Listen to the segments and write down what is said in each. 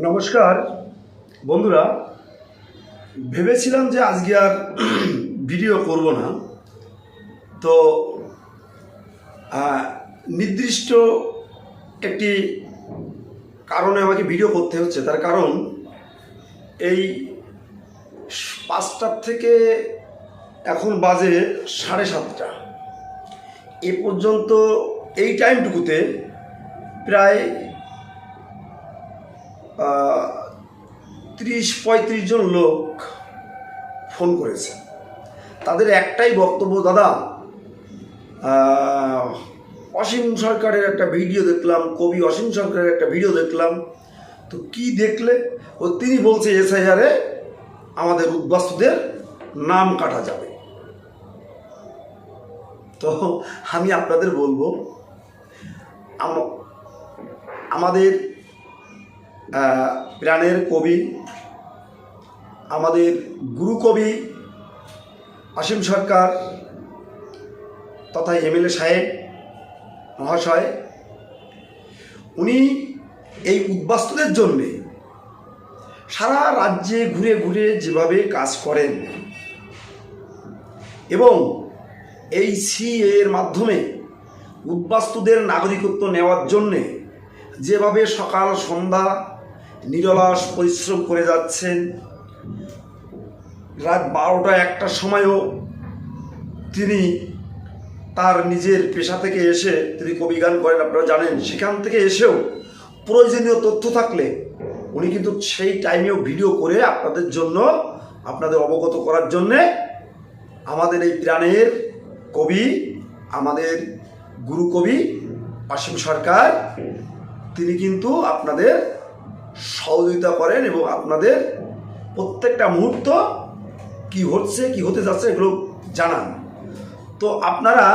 নমস্কার। বন্ধুরা, ভেবেছিলাম যে আজকে আর ভিডিও করব না। তো নির্দিষ্ট একটি কারণে আমাকে ভিডিও করতে হচ্ছে। তার কারণ, এই পাঁচটার থেকে এখন বাজে সাড়ে সাতটা। এ পর্যন্ত এই টাইমটুকুতে প্রায় তিরিশ, পঁয়ত্রিশ জন লোক ফোন করেছে। তাদের একটাই বক্তব্য, দাদা অসীম সরকারের একটা ভিডিও দেখলাম, কবি অসীম সরকারের একটা ভিডিও দেখলাম। তো কি দেখলে? ও তিনি বলছে এসআইআরে আমাদের উদ্বাস্তুদের নাম কাটা যাবে। তো আমি আপনাদের বলব, আম- আমাদের প্রাণের কবি, আমাদের গুরু কবি অসীম সরকার তথা এমএলএ সাহেব মহাশয়, উনি এই উদ্বাস্তুদের জন্যে সারা রাজ্যে ঘুরে ঘুরে যেভাবে কাজ করেন এবং এই সিএ এর মাধ্যমে উদ্বাস্তুদের নাগরিকত্ব নেওয়ার জন্যে যেভাবে সকাল, সন্ধ্যা নিরলাস পরিশ্রম করে যাচ্ছেন। রাত বারোটা একটার সময়ও তিনি তার নিজের পেশা থেকে এসে তিনি কবি গান করেন, আপনারা জানেন, সেখান থেকে এসেও প্রয়োজনীয় তথ্য থাকলে উনি কিন্তু সেই টাইমেও ভিডিও করে আপনাদের জন্য, আপনাদের অবগত করার জন্যে আমাদের এই প্রাণের কবি, আমাদের গুরু কবি, অসীম সরকার, তিনি কিন্তু আপনাদের সহযোগিতা করেন এবং আপনাদের প্রত্যেকটা মুহূর্ত কি হচ্ছে কি হতে যাচ্ছে এগুলো জানান। তো আপনারা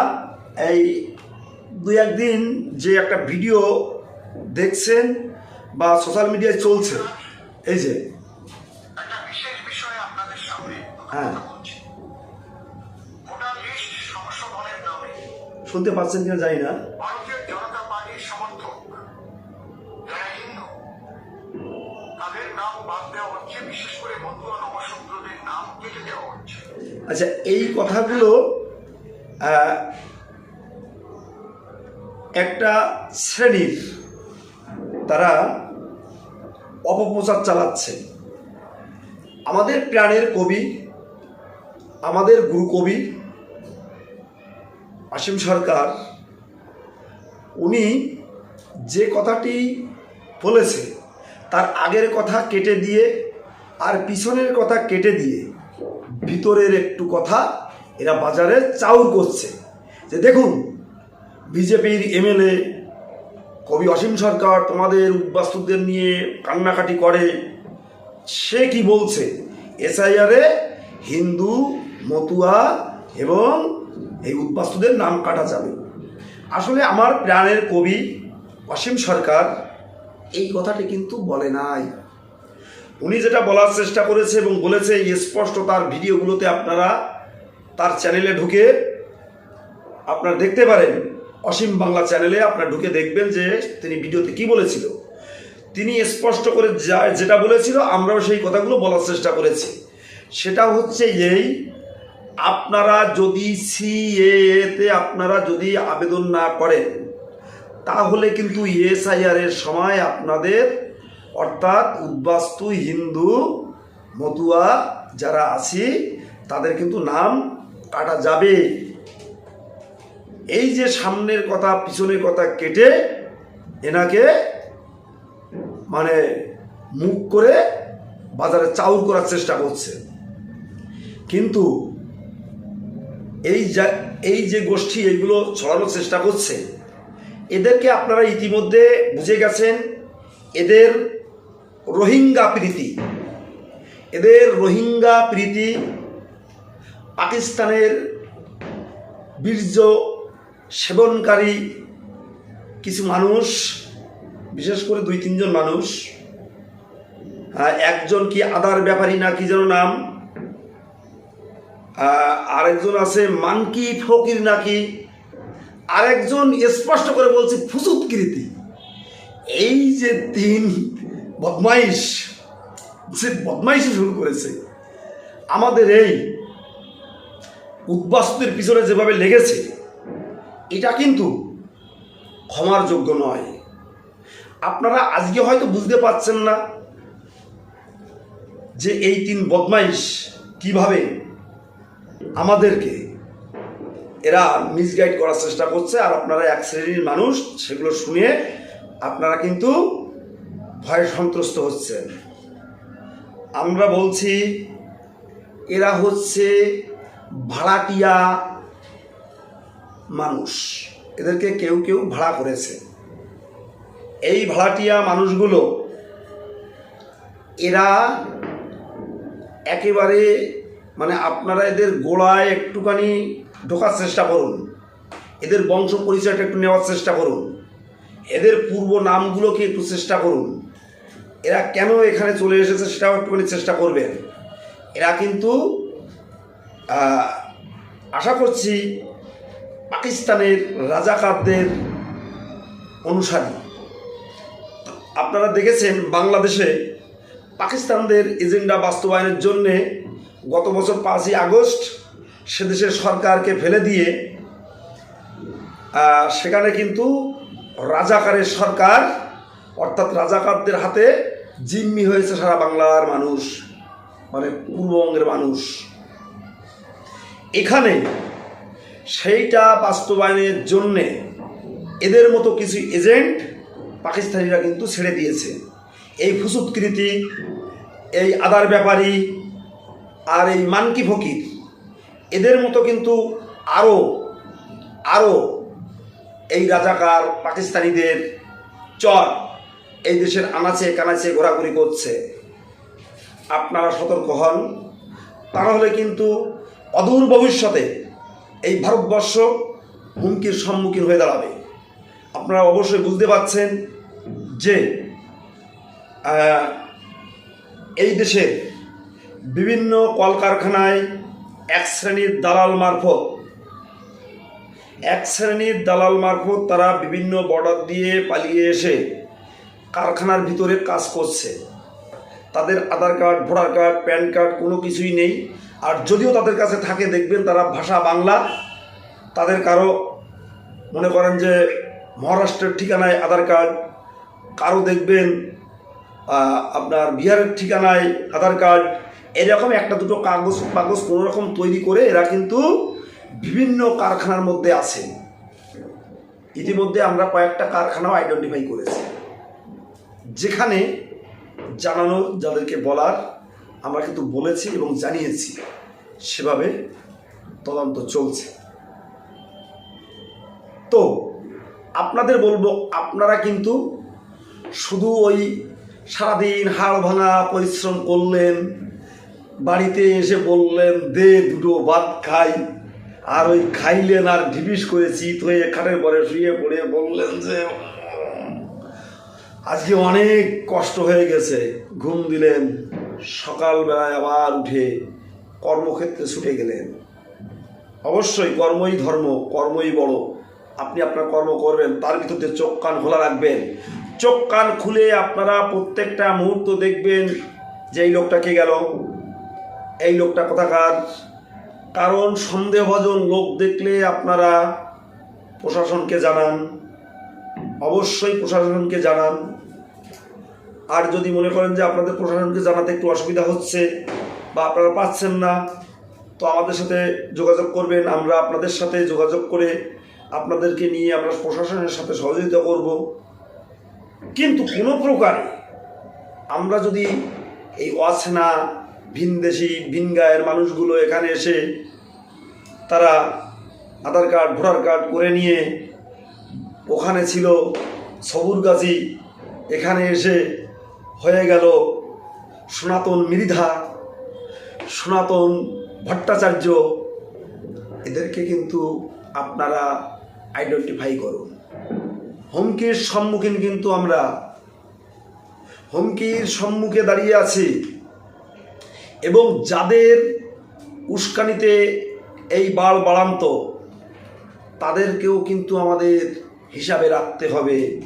এই দু একদিন যে একটা ভিডিও দেখছেন বা সোশ্যাল মিডিয়ায় চলছে এই যে। হ্যাঁ। শুনতে পাচ্ছেন কিনা জানি না। আচ্ছা এই কথাগুলো একটা শ্রেণির তারা অপপ্রচার চালাচ্ছে। আমাদের প্রাণের কবি, আমাদের গুরু কবি অসীম সরকার, উনি যে কথাটি বলেছে, তার আগের কথা কেটে দিয়ে আর পিছনের কথা কেটে দিয়ে ভিতরের একটু কথা, এরা বাজারে চাউর করছে। যে দেখুন, বিজেপির এমএলএ কবি অসীম সরকার তোমাদের উদ্বাস্তুদের নিয়ে কান্নাকাটি করে। সে কি বলছে? এসআইআরে হিন্দু, মতুয়া এবং এই উদ্বাস্তুদের নাম কাটা যাবে। আসলে আমার প্রাণের কবি অসীম সরকার এই কথাটি কিন্তু বলে নাই। উনি যেটা বলার চেষ্টা করেছে এবং বলেছে স্পষ্ট তার ভিডিওগুলোতে আপনারা তার চ্যানেলে ঢুকে আপনারা দেখতে পারেন। অসীম বাংলা চ্যানেলে আপনারা ঢুকে দেখবেন যে তিনি ভিডিওতে কি বলেছিল। তিনি স্পষ্ট করে যা, যেটা বলেছিল, আমরাও সেই কথাগুলো বলার চেষ্টা করেছি। সেটা হচ্ছে এই, আপনারা যদি সিএতে আপনারা যদি আবেদন না করেন, তাহলে কিন্তু এসআইআর এর সময় আপনাদের অর্থাৎ উদ্বাস্তু হিন্দু মতুয়া যারা আছি, তাদের কিন্তু নাম কাটা যাবে। এই যে সামনের কথা, পিছনের কথা কেটে এনাকে মানে মুখ করে বাজারে চাউর করার চেষ্টা করছে। কিন্তু এই যা, এই যে গোষ্ঠী এইগুলো ছড়ানোর চেষ্টা করছে, এদেরকে আপনারা ইতিমধ্যে বুঝে গেছেন। এদের রোহিঙ্গা প্রীতি। এদের রোহিঙ্গা প্রীতি পাকিস্তানের বীর্য সেবনকারী কিছু মানুষ, বিশেষ করে দুই, তিনজন মানুষ। একজন কি আদার ব্যাপারী না কি যেন নাম? আরেকজন আছে মানকি ফকির নাকি আরেকজন স্পষ্ট করে বলছে ফুসুৎকৃতি এই যে তিন বদমাইশ যে বদমাইশি শুরু করেছে। আমাদের এই উদ্বাস্তুদের পিছনে যেভাবে লেগেছে, এটা কিন্তু ক্ষমার যোগ্য নয়। আপনারা আজকে হয়তো বুঝতে পারছেন না যে এই তিন বদমাইশ কীভাবে আমাদেরকে এরা মিসগাইড করার চেষ্টা করছে, আর আপনারা এক শ্রেণির মানুষ, সেগুলো শুনে আপনারা কিন্তু ভয়ে সন্ত্রস্ত হচ্ছেন আমরা বলছি, এরা হচ্ছে ভাড়াটিয়া মানুষ। এদেরকে কেউ কেউ ভাড়া করেছে। এই ভাড়াটিয়া মানুষগুলো, এরা একেবারে মানে আপনারা এদের গোড়ায় একটুখানি ঢোকার চেষ্টা করুন। এদের বংশ পরিচয়টা একটু নেওয়ার চেষ্টা করুন। এদের পূর্ব নামগুলোকে একটু চেষ্টা করুন। এরা কেন এখানে চলে এসেছে সেটাও একটুখানি চেষ্টা করবেন। এরা কিন্তু আশা করছি পাকিস্তানের রাজাকারদের অনুসারী। আপনারা দেখেছেন বাংলাদেশে পাকিস্তানদের এজেন্ডা বাস্তবায়নের জন্যে গত বছর পাঁচই আগস্ট সে দেশের সরকারকে ফেলে দিয়ে সেখানে কিন্তু রাজাকারের সরকার অর্থাৎ রাজাকারদের হাতে জিম্মি হয়েছে সারা বাংলার মানুষ মানে পূর্ববঙ্গের মানুষ। এখানে সেইটা বাস্তবায়নের জন্যে এদের মতো কিছু এজেন্ট পাকিস্তানিরা কিন্তু ছেড়ে দিয়েছে। এই ফুসুৎকৃতি, এই আদার ব্যাপারী আর এই মানকি ফকির, এদের মতো কিন্তু আরও আরও এই রাজাকার পাকিস্তানিদের চর এই দেশের আনাচে কানাচে ঘোরাঘুরি করছে। আপনারা সতর্ক হন। তা কিন্তু অদূর ভবিষ্যতে এই ভারতবর্ষ হুমকির সম্মুখীন হয়ে দাঁড়াবে। আপনারা অবশ্যই বুঝতে পারছেন যে এই দেশে বিভিন্ন কলকারখানায় এক শ্রেণির দালাল মারফত, এক শ্রেণির দালাল মারফত তারা বিভিন্ন বর্ডার দিয়ে পালিয়ে এসে কারখানার ভিতরে কাজ করছে। তাদের Aadhaar card, voter card, PAN card কোনো কিছুই নেই। আর যদিও তাদের কাছে থাকে, দেখবেন তারা ভাষা বাংলা। তাদের কারও মনে করেন যে মহারাষ্ট্রের ঠিকানায় আধার কার্ড, কারও দেখবেন আপনার বিহারের ঠিকানায় আধার কার্ড। এরকম একটা দুটো কাগজ কাগজ কোনো রকম তৈরি করে এরা কিন্তু বিভিন্ন কারখানার মধ্যে আছে। ইতিমধ্যে আমরা কয়েকটা কারখানাও আইডেন্টিফাই করেছি। যেখানে জানানো যাদেরকে বলার আমরা কিন্তু বলেছি এবং জানিয়েছি সেভাবে তদন্ত চলছে। তো আপনাদের বলব আপনারা কিন্তু শুধু ওই সারাদিন হাড় ভাঙা পরিশ্রম করলেন বাড়িতে এসে বললেন দে দুটো ভাত খাই। আর ওই খাইলেন আর ঢিবিস করে চিত হয়ে পরে শুয়ে পড়ে বললেন যে "উম, আজকে অনেক কষ্ট হয়ে গেছে। ঘুম দিলেন, সকালবেলায় আবার উঠে কর্মক্ষেত্রে ছুটে গেলেন। অবশ্যই কর্মই ধর্ম, কর্মই বড়। আপনি আপনার কর্ম করবেন, তার ভিতরে চোখ কান খোলা রাখবেন। চোখ কান খুলে আপনারা প্রত্যেকটা মুহূর্ত দেখবেন যে এই লোকটা কে গেল, এই লোকটা কোথাকার। কারণ সন্দেহভাজন লোক দেখলে আপনারা প্রশাসনকে জানান অবশ্যই প্রশাসনকে জানান। আর যদি মনে করেন যে আপনাদের প্রশাসনকে জানাতে একটু অসুবিধা হচ্ছে বা আপনারা পাচ্ছেন না, তো আমাদের সাথে যোগাযোগ করবেন। আমরা আপনাদের সাথে যোগাযোগ করে আপনাদেরকে নিয়ে আমরা প্রশাসনের সাথে সহযোগিতা করব। কিন্তু কোনো প্রকারে আমরা যদি এই অচেনা, ভিনদেশি ভিন গায়ের মানুষগুলো এখানে এসে তারা আধার কার্ড, ভোটার কার্ড করে নিয়ে ওখানে ছিল সবুর গাজী। এখানে এসে হয়ে গেল সনাতন মৃধা সনাতন ভট্টাচার্য। এদেরকে কিন্তু আপনারা আইডেন্টিফাই করুন। হুমকির সম্মুখীন কিন্তু আমরা। হুমকির সম্মুখে দাঁড়িয়ে আছি। এবং যাদের উস্কানিতে এই বাল বাড়ান্ত, তাদেরকেও কিন্তু আমাদের হিসাবে রাখতে হবে।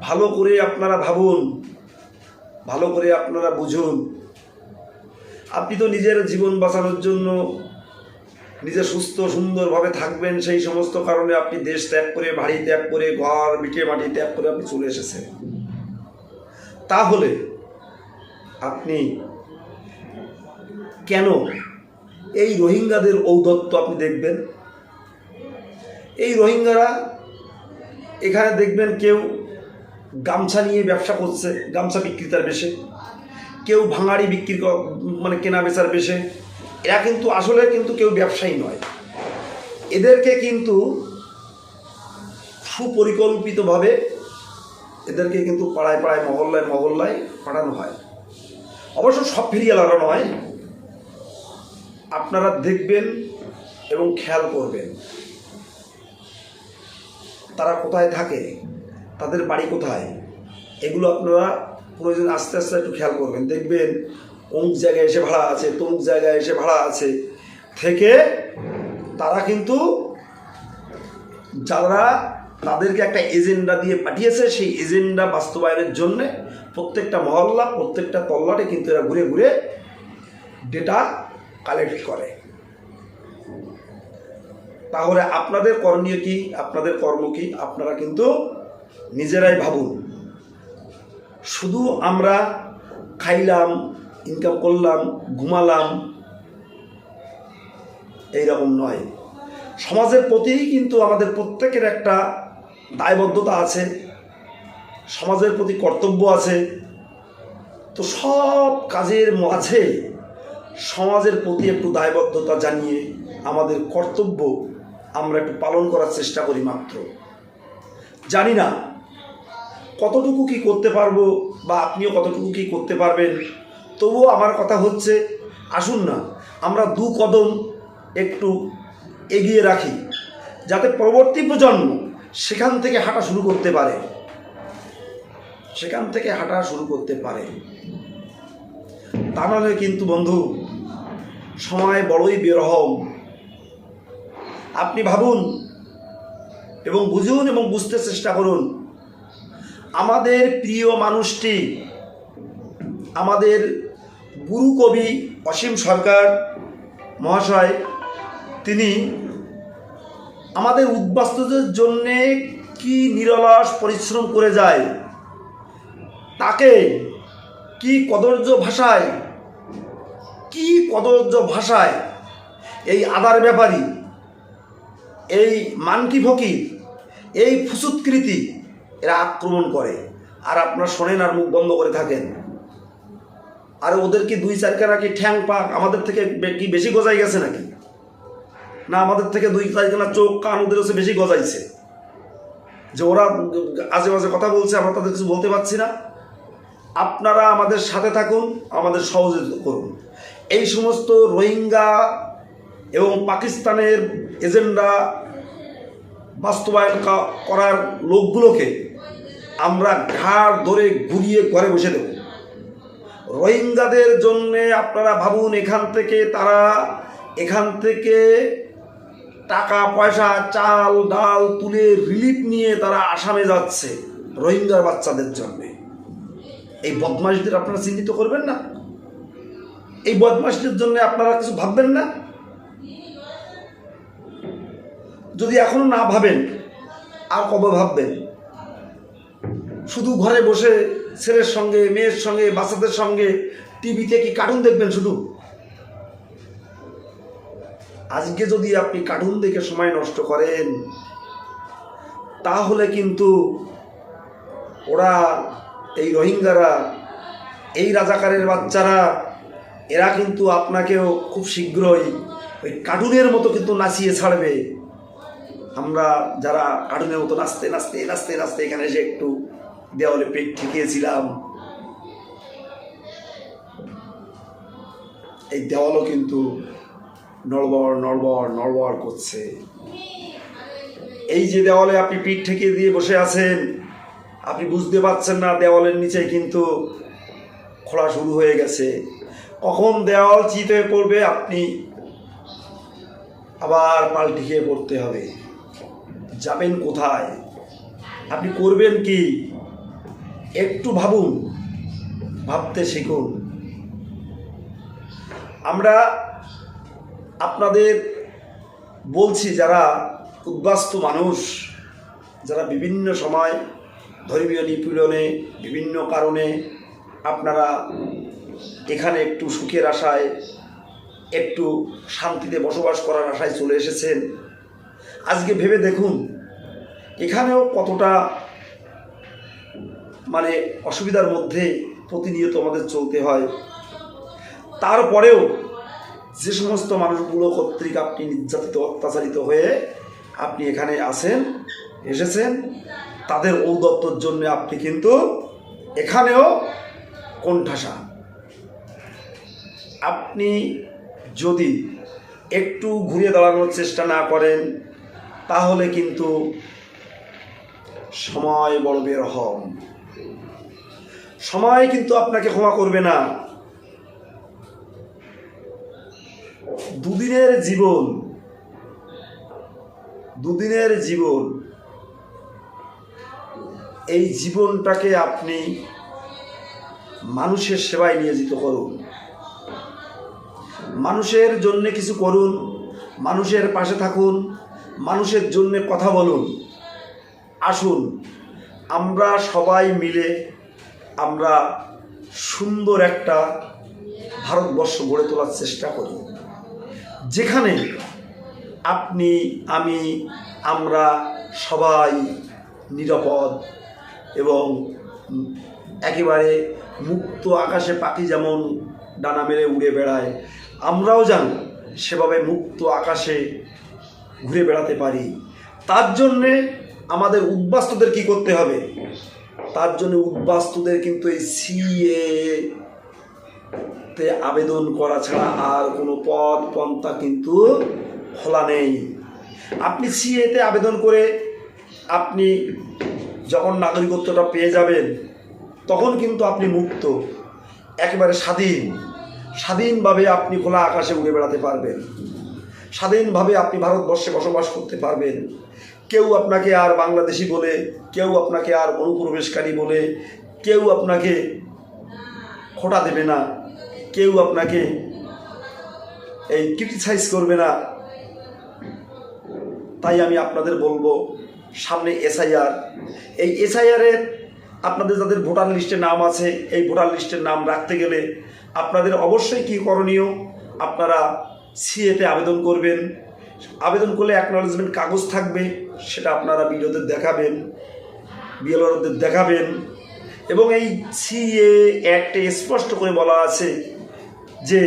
ভালো করে আপনারা ভাবুন, ভালো করে আপনারা বুঝুন। আপনি তো নিজের জীবন বাঁচানোর জন্য নিজে সুস্থ, সুন্দরভাবে থাকবেন, সেই সমস্ত কারণে আপনি দেশ ত্যাগ করে, বাড়ি ত্যাগ করে, ঘর, মিটে মাটি ত্যাগ করে আপনি চলে এসেছেন। তাহলে আপনি কেন এই রোহিঙ্গাদের ঔদত্ত আপনি দেখবেন? এই রোহিঙ্গারা এখানে দেখবেন কেউ গামছা নিয়ে ব্যবসা করছে, গামছা বিক্রেতার বেশে। কেউ ভাঙাড়ি বিক্রি মানে কেনা বেচার বেশে। এরা কিন্তু আসলে কিন্তু কেউ ব্যবসায়ী নয়। এদেরকে কিন্তু সুপরিকল্পিতভাবে এদেরকে কিন্তু পাড়ায় পাড়ায়, মহল্লায় মহল্লায় পাঠানো হয়। অবশ্য সব ফেরিয়ালারা হয় আপনারা দেখবেন এবং খেয়াল করবেন। তারা কোথায় থাকে, তাদের বাড়ি কোথায়, এগুলো আপনারা প্রয়োজন আস্তে আস্তে একটু খেয়াল করবেন। দেখবেন অমুক জায়গায় এসে ভাড়া আছে, তমুক জায়গায় এসে ভাড়া আছে। থেকে তারা কিন্তু যারা তাদেরকে একটা এজেন্ডা দিয়ে পাঠিয়েছে, সেই এজেন্ডা বাস্তবায়নের জন্যে প্রত্যেকটা মহল্লা, প্রত্যেকটা তল্লাটে কিন্তু এরা ঘুরে ঘুরে ডেটা কালেক্ট করে। তাহলে আপনাদের করণীয় কি? আপনাদের কর্ম কি? আপনারা কিন্তু নিজেরাই ভাবুন। শুধু আমরা খাইলাম ইনকাম করলাম, ঘুমালাম, এইরকম নয়। সমাজের প্রতি কিন্তু আমাদের প্রত্যেকের একটা দায়বদ্ধতা আছে, সমাজের প্রতি কর্তব্য আছে। তো সব কাজের মাঝে সমাজের প্রতি একটু দায়বদ্ধতা জানিয়ে আমাদের কর্তব্য আমরা একটু পালন করার চেষ্টা করি মাত্র। জানি না কতটুকু কি করতে পারব বা আপনিও কতটুকু কি করতে পারবেন, তবুও আমার কথা হচ্ছে, আসুন না, আমরা দু কদম একটু এগিয়ে রাখি, যাতে পরবর্তী প্রজন্ম সেখান থেকে হাঁটা শুরু করতে পারে। সেখান থেকে হাঁটা শুরু করতে পারে। তা নাহলে কিন্তু বন্ধু, সময় বড়ই বেরহম। আপনি ভাবুন এবং বুঝুন এবং বুঝতে চেষ্টা করুন। আমাদের প্রিয় মানুষটি, আমাদের গুরু কবি অসীম সরকার মহাশয়, তিনি আমাদের উদ্বাস্তুদের জন্যে কি নিরলস পরিশ্রম করে যায়, তাকে কি কদর্য ভাষায়, কি কদর্য ভাষায়, এই আদার ব্যাপারী এই মানকি ফকির, এই ফুসুৎকৃতি এরা আক্রমণ করে। আর আপনারা শোনেন আর মুখ বন্ধ করে থাকেন। আর ওদের কি দুই চারখানা কি ঠ্যাং পাক আমাদের থেকে কি বেশি গজাই গেছে নাকি? না, আমাদের থেকে দুই চারখানা চোখ কান ওদের হচ্ছে বেশি গজাইছে। যে ওরা আজে বাজে কথা বলছে, আমরা তাদের কিছু বলতে পারছি না। আপনারা আমাদের সাথে থাকুন, আমাদের সহযোগিতা করুন। এই সমস্ত রোহিঙ্গা এবং পাকিস্তানের এজেন্ডা বাস্তবায়ন করার লোকগুলোকে আমরা ঘাড় ধরে ঘুরিয়ে ঘরে বসে দেব। রোহিঙ্গাদের জন্যে আপনারা ভাবুন, এখান থেকে তারা, এখান থেকে টাকা, পয়সা, চাল, ডাল তুলে রিলিফ নিয়ে তারা আসামে যাচ্ছে রোহিঙ্গার বাচ্চাদের জন্যে। এই বদমাশদের আপনারা চিহ্নিত করবেন না? এই বদমাশদের জন্য আপনারা কিছু ভাববেন না? যদি এখনও না ভাবেন, আর কবে ভাববেন? শুধু ঘরে বসে ছেলের সঙ্গে, মেয়ের সঙ্গে, বাচ্চাদের সঙ্গে টিভিতে কি কার্টুন দেখবেন শুধু? আজকে যদি আপনি কার্টুন দেখে সময় নষ্ট করেন, তাহলে কিন্তু ওরা, এই রোহিঙ্গারা, এই রাজাকারের বাচ্চারা, এরা কিন্তু আপনাকেও খুব শীঘ্রই ওই কার্টুনের মতো কিন্তু নাচিয়ে ছাড়বে। আমরা যারা কার্টুনের মতো নাচতে নাচতে নাচতে নাচতে এখানে এসে একটু দেওয়ালে পেট ঠেকিয়েছিলাম। এই দেওয়ালও কিন্তু নড়বড় নড়বড় নড়বড় করছে। এই যে দেওয়ালে আপনি পিঠ ঠেকিয়ে দিয়ে বসে আছেন, আপনি বুঝতে পারছেন না দেওয়ালের নিচে কিন্তু খোলা শুরু হয়ে গেছে। কখন দেওয়াল চিত হয়ে পড়বে, আপনি আবার পাল্টি খেয়ে পড়তে হবে। যাবেন কোথায়? আপনি করবেন কি? একটু ভাবুন, ভাবতে শিখুন। আমরা আপনাদের বলছি, যারা উদ্বাস্তু মানুষ, যারা বিভিন্ন সময় ধর্মীয় নিপীড়নে, বিভিন্ন কারণে আপনারা এখানে একটু সুখের আশায়, একটু শান্তিতে বসবাস করার আশায় চলে এসেছেন আজকে ভেবে দেখুন, এখানেও কতটা মানে অসুবিধার মধ্যে প্রতিনিয়ত আমাদের চলতে হয়। তারপরেও যে সমস্ত মানুষগুলো কর্তৃক আপনি নির্যাতিত, অত্যাচারিত হয়ে আপনি এখানে আসেন এসেছেন, তাদের ঔদত্তর জন্য আপনি কিন্তু এখানেও কোণঠাসা। আপনি যদি একটু ঘুরে দাঁড়ানোর চেষ্টা না করেন তাহলে কিন্তু সময় বড় বের হম সময় কিন্তু আপনাকে ক্ষমা করবে না। দুদিনের জীবন দুদিনের জীবন, এই জীবনটাকে আপনি মানুষের সেবায় নিয়োজিত করুন। মানুষের জন্য কিছু করুন, মানুষের পাশে থাকুন মানুষের জন্য কথা বলুন। আসুন, আমরা সবাই মিলে আমরা সুন্দর একটা ভারতবর্ষ গড়ে তোলার চেষ্টা করি। যেখানে আপনি, আমি, আমরা সবাই নিরাপদ এবং একেবারে মুক্ত আকাশে পাখি যেমন ডানা মেলে উড়ে বেড়ায়, আমরাও যেন সেভাবে মুক্ত আকাশে ঘুরে বেড়াতে পারি। তার জন্যে আমাদের উদ্বাস্তুদের কি করতে হবে? তার জন্য উদ্বাস্তুদের কিন্তু এই সিএ তে আবেদন করা ছাড়া আর কোনো পথ পন্থা কিন্তু খোলা নেই। আপনি সিএতে আবেদন করে আপনি যখন নাগরিকত্বটা পেয়ে যাবেন, তখন কিন্তু আপনি মুক্ত। একেবারে স্বাধীন। স্বাধীনভাবে আপনি খোলা আকাশে উড়ে বেড়াতে পারবেন। স্বাধীনভাবে আপনি ভারতবর্ষে বসবাস করতে পারবেন। কেউ আপনাকে আর বাংলাদেশি বলে, কেউ আপনাকে আর অনুপ্রবেশকারী বলে, কেউ আপনাকে খোটা দেবে না, কেউ আপনাকে এই ক্রিটিসাইজ করবে না। তাই আমি আপনাদের বলব, সামনে এসআইআর এই এসআইআরের আপনাদের যাদের ভোটার লিস্টে নাম আছে, এই ভোটার লিস্টের নাম রাখতে গেলে আপনাদের অবশ্যই কী করণীয়? আপনারা সিএতে আবেদন করবেন। আবেদন করলে অ্যাকনলেজমেন্ট কাগজ থাকবে, সেটা আপনারা ভিডিওতে দেখাবেন বিএলআরদের দেখাবেন। এবং এই সিএ অ্যাক্টে স্পষ্ট করে বলা আছে যে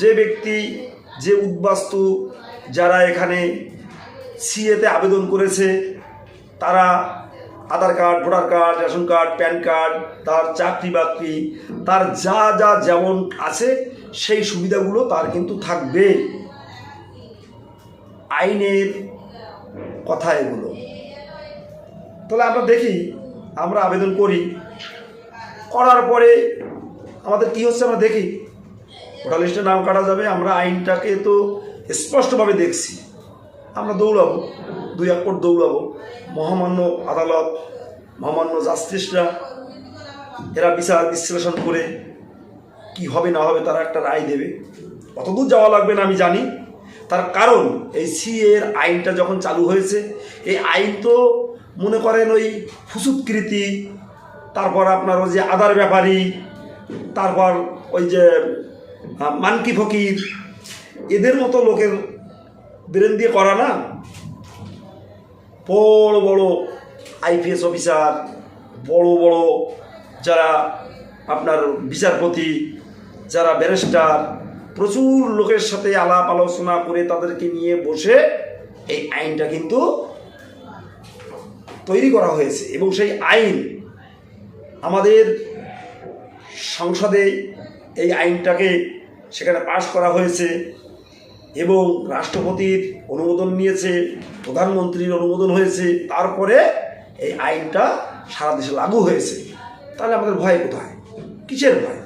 যে ব্যক্তি, যে উদ্বাস্তু যারা এখানে সিএতে আবেদন করেছে, তারা Aadhaar card, voter card, ration card, PAN card, তার চাকরি বাকরি, তার যা যা যেমন আছে সেই সুবিধাগুলো তার কিন্তু থাকবে। আইনের কথা এগুলো। তাহলে আমরা দেখি, আমরা আবেদন করি। করার পরে আমাদের কি হচ্ছে আমরা দেখি। ভোটার লিস্টে নাম কাটা যাবে, আমরা আইনটাকে তো স্পষ্টভাবে দেখছি। আমরা দৌড়াবো, দুই এক কোট দৌড়াবো। মহামান্য আদালত, মহামান্য জাস্টিসরা এরা বিচার বিশ্লেষণ করে কি হবে না হবে তারা একটা রায় দেবে। অতদূর যাওয়া লাগবে না, আমি জানি। তার কারণ, এই সিএর আইনটা যখন চালু হয়েছে, এই আইন তো মনে করেন ওই ফুসুৎকৃতি, তারপর আপনার ওই যে আদার ব্যাপারী, তারপর ওই যে মানকি ফকির, এদের মতো লোকের ব্রেন দিয়ে করা না? বড় বড় আইপিএস অফিসার, বড় বড় যারা আপনার বিচারপতি যারা ব্যারিস্টার, প্রচুর লোকের সাথে আলাপ আলোচনা করে তাদেরকে নিয়ে বসে এই আইনটা কিন্তু তৈরি করা হয়েছে এবং সেই আইন আমাদের সংসদে এই আইনটাকে সেখানে পাশ করা হয়েছে এবং রাষ্ট্রপতির অনুমোদন নিয়েছে, প্রধানমন্ত্রীর অনুমোদন হয়েছে, তারপরে এই আইনটা সারা দেশে লাগু হয়েছে। তাহলে আমাদের ভয় কোথায়? কিসের ভয়?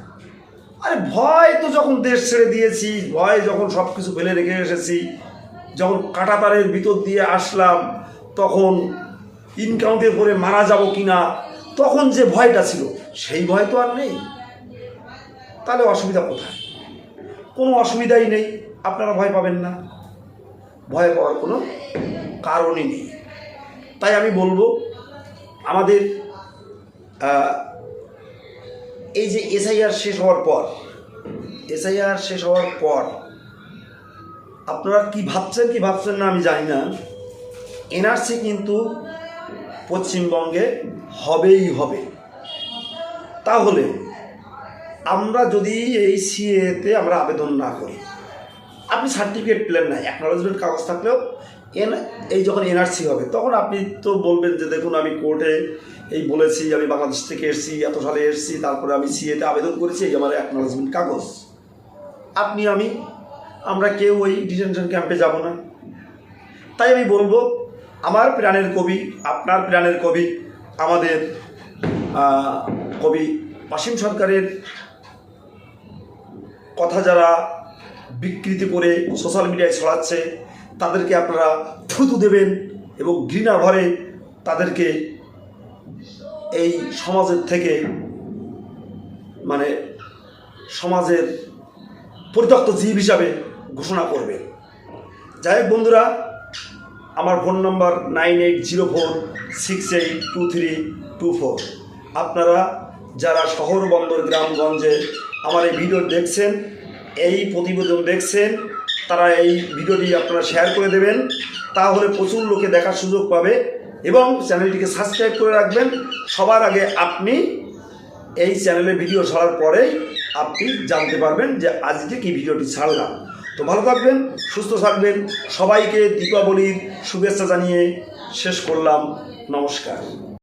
আরে ভয় তো যখন দেশ ছেড়ে দিয়েছি, ভয় যখন সব কিছু ফেলে রেখে এসেছি, যখন কাটাতারের ভিতর দিয়ে আসলাম, তখন ইনকাউন্টের পরে মারা যাব কি না তখন যে ভয়টা ছিল, সেই ভয় তো আর নেই। তাহলে অসুবিধা কোথায়? কোনো অসুবিধাই নেই, আপনারা ভয় পাবেন না। ভয় পাওয়ার কোনো কারণই নেই। তাই আমি বলব, আমাদের এই যে এসআইআর শেষ হওয়ার পর, এসআইআর শেষ হওয়ার পর, আপনারা কি ভাবছেন কি ভাবছেন না আমি জানি না। এনআরসি কিন্তু পশ্চিমবঙ্গে হবেই হবে। তাহলে আমরা যদি এই সিএতে আমরা আবেদন না করি, আপনি সার্টিফিকেট পেলেন না অ্যাকনোলজমেন্ট কাগজ থাকলেও এন, এই যখন এনআরসি হবে, তখন আপনি তো বলবেন যে দেখুন আমি কোর্টে এই বলেছি, আমি বাংলাদেশ থেকে এসেছি, এত সালে এসেছি, তারপরে আমি সিএতে আবেদন করেছি, এই আমার অ্যাকনোলজমেন্ট কাগজ। আপনি, আমি, আমরা কেউ ওই ডিটেনশন ক্যাম্পে যাব না। তাই আমি বলব, আমার প্রাণের কবি, আপনার প্রাণের কবি, আমাদের কবি অসীম সরকারের কথা যারা বিকৃতি করে সোশ্যাল মিডিয়ায় ছড়াচ্ছে তাদেরকে আপনারা থুতু দেবেন এবং ঘৃণা ভরে তাদেরকে এই সমাজের থেকে মানে সমাজের পরিত্যক্ত জীব হিসাবে ঘোষণা করবে যাই হোক বন্ধুরা, আমার phone number nine eight zero four six eight two three two four. আপনারা যারা শহর বন্দর গ্রামগঞ্জে আমার এই ভিডিও দেখছেন, এই প্রতিবেদন দেখছেন তারা এই ভিডিওটি আপনারা শেয়ার করে দেবেন, তাহলে প্রচুর লোকে দেখার সুযোগ পাবে এবং চ্যানেলটিকে সাবস্ক্রাইব করে রাখবেন। সবার আগে আপনি এই চ্যানেলে ভিডিও ছাড়ার পরেই আপনি জানতে পারবেন যে আজকে কি ভিডিওটি ছাড়লাম। তো ভালো থাকবেন, সুস্থ থাকবেন, সবাইকে দীপাবলির শুভেচ্ছা জানিয়ে শেষ করলাম। নমস্কার।